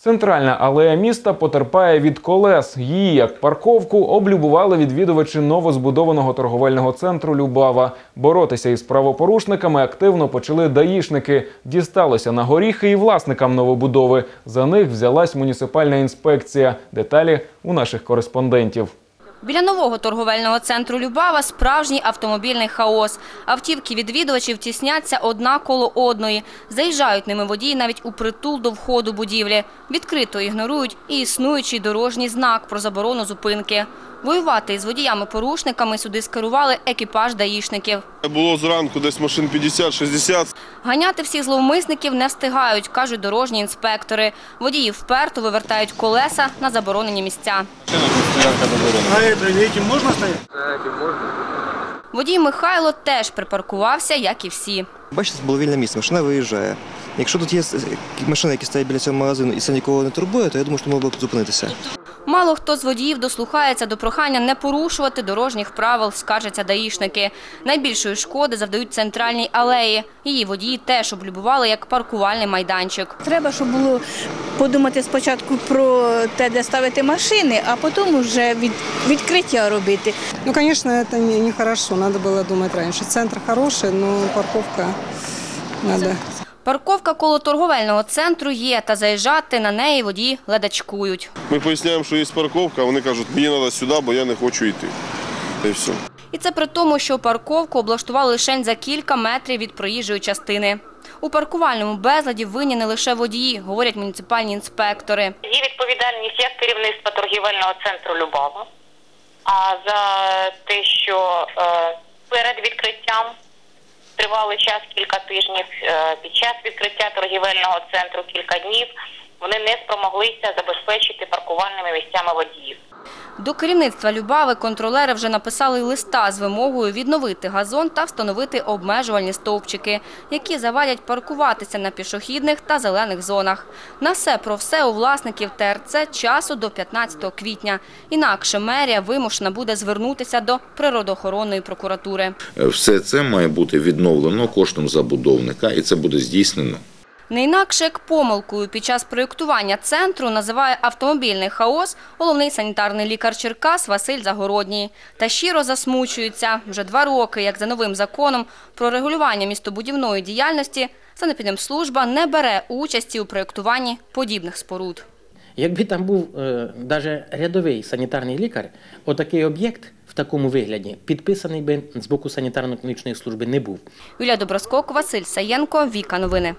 Центральна алея міста потерпає від колес. Її як парковку облюбували відвідувачі новозбудованого торговельного центру Любава. Боротися із правопорушниками активно почали даїшники. Дісталося на горіхи і власникам новобудови. За них взялась муніципальна інспекція. Деталі у наших кореспондентів. Біля нового торговельного центру Любава справжній автомобільний хаос. Автівки відвідувачів тісняться одна коло одної. Заїжджають ними водії навіть у притул до входу будівлі. Відкрито ігнорують і існуючий дорожній знак про заборону зупинки. Воювати із водіями-порушниками сюди скерували екіпаж даїшників. Було зранку десь машин 50-60. Ганяти всіх зловмисників не встигають, кажуть дорожні інспектори. Водії вперто вивертають колеса на заборонені місця. А можна стояти? можно можна. Водій Михайло теж припаркувався, як і всі. Бачите, було вільне місце, машина виїжджає. Якщо тут є машина, машини, які стоять біля цього магазину і це нікого не турбує, то я думаю, що можна б зупинитися. Мало хто з водіїв дослухається до прохання не порушувати дорожніх правил, скаржаться даїшники. Найбільшої шкоди завдають центральній алеї. Її водії теж облюбували як паркувальний майданчик. Треба, щоб було подумати спочатку про те, де ставити машини, а потім вже від, відкриття робити. Ну, конечно, это не- нехорошо. Надо было думать раньше. Центр хороший, но парковка надо. Парковка коло торговельного центру є, та заїжджати на неї водії ледачкують. Ми поясняємо, що є парковка, а вони кажуть, мені треба сюди, бо я не хочу йти. Та й все. І це при тому, що парковку облаштували лише за кілька метрів від проїжджої частини. У паркувальному безладі винні не лише водії, говорять муніципальні інспектори. Є відповідальність як керівництва торгівельного центру Любава, а за те, що е, перед відкриттям тривалий час кілька тижнів, е, під час відкриття торгівельного центру кілька днів, вони не спромоглися забезпечити паркувальними місцями водіїв. До керівництва Любави контролери вже написали листа з вимогою відновити газон та встановити обмежувальні стовпчики, які завадять паркуватися на пішохідних та зелених зонах. На все про все у власників ТРЦ часу до 15 квітня. Інакше мерія вимушена буде звернутися до природоохоронної прокуратури. Все це має бути відновлено коштом забудовника, і це буде здійснено. Не інакше як помилкою під час проєктування центру називає автомобільний хаос головний санітарний лікар Черкас Василь Загородній. Та щиро засмучується. Вже два роки, як за новим законом про регулювання містобудівної діяльності, санепідемслужба не бере участі у проєктуванні подібних споруд. Якби там був е, навіть рядовий санітарний лікар, отакий об'єкт в такому вигляді підписаний би з боку санітарно-клінічної служби не був. Юлія Доброскок, Василь Саєнко, Віка Новини.